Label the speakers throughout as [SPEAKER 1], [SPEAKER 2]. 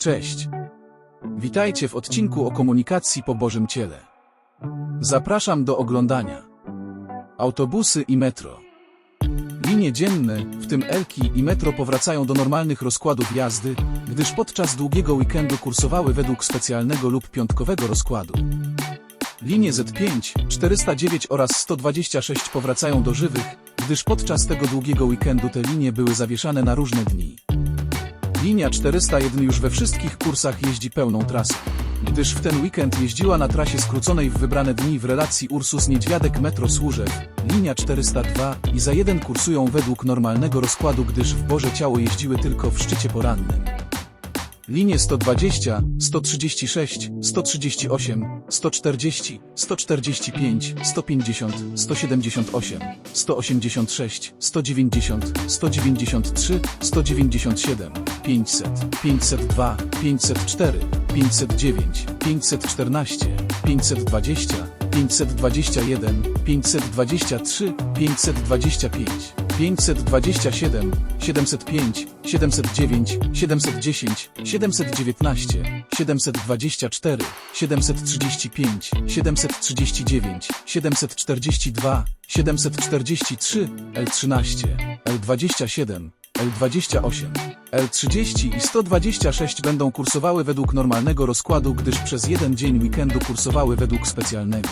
[SPEAKER 1] Cześć. Witajcie w odcinku o komunikacji po Bożym Ciele. Zapraszam do oglądania. Autobusy i metro. Linie dzienne, w tym Elki i metro powracają do normalnych rozkładów jazdy, gdyż podczas długiego weekendu kursowały według specjalnego lub piątkowego rozkładu. Linie Z5, 409 oraz 126 powracają do żywych, gdyż podczas tego długiego weekendu te linie były zawieszane na różne dni. Linia 401 już we wszystkich kursach jeździ pełną trasą, gdyż w ten weekend jeździła na trasie skróconej w wybrane dni w relacji Ursus-Niedźwiadek Metro Służew, linia 402 i za jeden kursują według normalnego rozkładu, gdyż w Boże Ciało jeździły tylko w szczycie porannym. Linie 120, 136, 138, 140, 145, 150, 178, 186, 190, 193, 197, 500, 502, 504, 509, 514, 520, 521, 523, 525, 527, 705, 709, 710, 719, 724, 735, 739, 742, 743, L13, L27, L28, L30 i 126 będą kursowały według normalnego rozkładu, gdyż przez jeden dzień weekendu kursowały według specjalnego.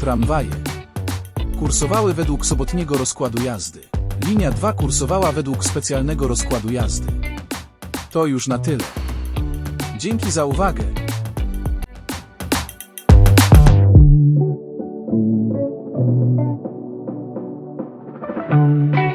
[SPEAKER 1] Tramwaje kursowały według sobotniego rozkładu jazdy. Linia 2 kursowała według specjalnego rozkładu jazdy. To już na tyle. Dzięki za uwagę.
[SPEAKER 2] Thank